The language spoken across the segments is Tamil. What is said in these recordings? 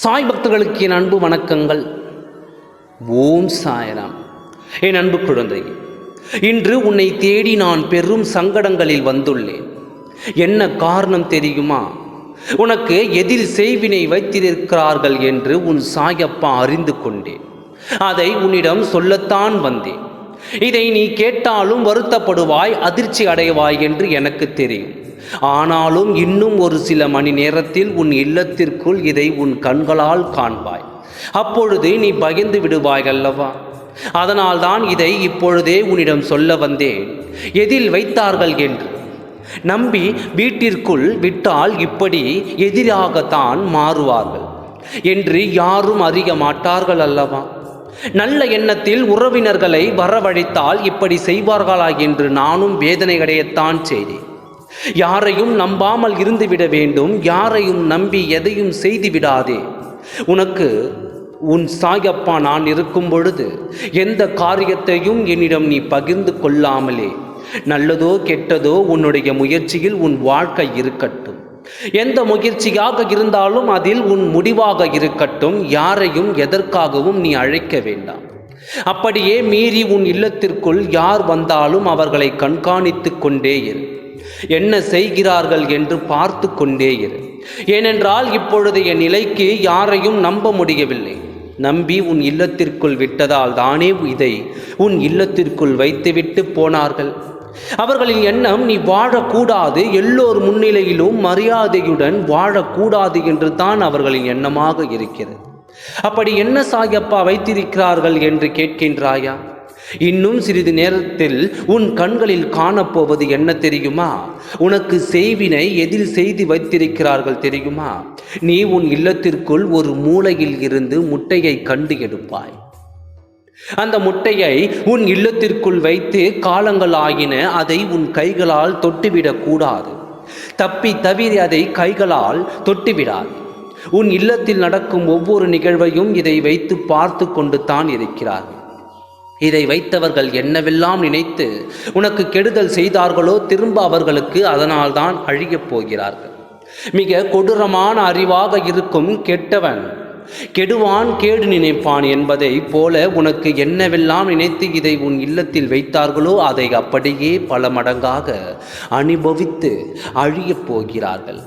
சாய் பக்தர்களுக்கு என் அன்பு வணக்கங்கள். ஓம் சாயராம். என் அன்பு குழந்தை இன்று உன்னை தேடி நான் பெரும் சங்கடங்களில் வந்துள்ளேன். என்ன காரணம் தெரியுமா? உனக்கு எதில் செய்வினை வைத்திருக்கிறார்கள் என்று உன் சாயப்பா அறிந்து கொண்டேன். அதை உன்னிடம் சொல்லத்தான் வந்தேன். இதை நீ கேட்டாலும் வருத்தப்படுவாய் அதிர்ச்சி அடைவாய் என்று எனக்கு தெரியும். ஆனாலும் இன்னும் ஒரு சில மணி நேரத்தில் உன் இல்லத்திற்குள் இதை உன் கண்களால் காண்பாய். அப்பொழுது நீ பகிர்ந்து விடுவாய் அல்லவா? அதனால்தான் இதை இப்பொழுதே உன்னிடம் சொல்ல வந்தேன். எதில் வைத்தார்கள் என்று? நம்பி வீட்டிற்குள் விட்டால் இப்படி எதிராகத்தான் மாறுவார்கள் என்று யாரும் அறிய மாட்டார்கள் அல்லவா? நல்ல எண்ணத்தில் உறவினர்களை வரவழைத்தால் இப்படி செய்வார்களா என்று நானும் வேதனை அடையத்தான் செய்தேன். யாரையும் நம்பாமல் இருந்துவிட வேண்டும் யாரையும் நம்பி எதையும் செய்து விடாதே உனக்கு உன் சாயப்பா நான் இருக்கும் பொழுது எந்த காரியத்தையும் என்னிடம் நீ பகிர்ந்து கொள்ளாமலே. நல்லதோ கெட்டதோ உன்னுடைய முயற்சியில் உன் வாழ்க்கை இருக்கட்டும். எந்த முயற்சியாக இருந்தாலும் அதில் உன் முடிவாக இருக்கட்டும் யாரையும் எதற்காகவும் நீ அழைக்க வேண்டாம். அப்படியே மீறி உன் இல்லத்திற்குள் யார் வந்தாலும் அவர்களை கண்காணித்து கொண்டே இரு. என்ன செய்கிறார்கள் என்று பார்த்து கொண்டே இரு. ஏனென்றால் என் நிலைக்கு யாரையும் நம்ப முடியவில்லை. நம்பி உன் இல்லத்திற்குள் விட்டதால் தானே இதை உன் இல்லத்திற்குள் வைத்துவிட்டு போனார்கள். அவர்களின் எண்ணம் நீ வாழக்கூடாது எல்லோர் முன்னிலையிலும் மரியாதையுடன் வாழக்கூடாது என்று தான் அவர்களின் எண்ணமாக இருக்கிறது. அப்படி என்ன சாயப்பா வைத்திருக்கிறார்கள்? என்று கேட்கின்றாயா? இன்னும் சிறிது நேரத்தில் உன் கண்களில் காணப்போவது என்ன தெரியுமா? உனக்கு செய்வினை எதில் செய்து வைத்திருக்கிறார்கள் தெரியுமா? நீ உன் இல்லத்திற்குள் ஒரு மூலையில் இருந்து முட்டையை கண்டு எடுப்பாய். அந்த முட்டையை உன் இல்லத்திற்குள் வைத்து காலங்கள் ஆகின அதை உன் கைகளால் தொட்டுவிடக் கூடாது. தப்பி தவிர அதை கைகளால் தொட்டுவிடாது. உன் இல்லத்தில் நடக்கும் ஒவ்வொரு நிகழ்வையும் இதை வைத்து பார்த்து கொண்டு தான் இருக்கிறார்கள். இதை வைத்தவர்கள் என்னவெல்லாம் நினைத்து உனக்கு கெடுதல் செய்தார்களோ திரும்ப அவர்களுக்கு அதனால்தான் அழியப் போகிறார்கள். மிக கொடூரமான அறிவாக இருக்கும் கெட்டவன் கெடுவான் கேடு நினைப்பான் என்பதை போல உனக்கு என்னவெல்லாம் நினைத்து இதை உன் இல்லத்தில் வைத்தார்களோ அதை அப்படியே பல மடங்காக அனுபவித்து அழியப் போகிறார்கள்.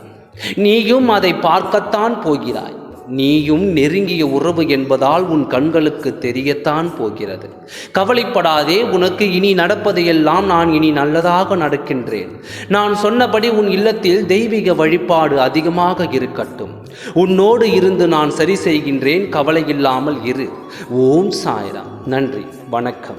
நீயும் அதை பார்க்கத்தான் போகிறாய். நீயும் நெருங்கிய உறவு என்பதால் உன் கண்களுக்கு தெரியத்தான் போகிறது. கவலைப்படாதே உனக்கு இனி நடப்பதையெல்லாம் நான் இனி நல்லதாக நடக்கின்றேன். நான் சொன்னபடி உன் இல்லத்தில் தெய்வீக வழிபாடு அதிகமாக இருக்கட்டும். உன்னோடு இருந்து நான் சரி செய்கின்றேன் கவலை இல்லாமல் இரு. ஓம் சாய்ராம். நன்றி. வணக்கம்.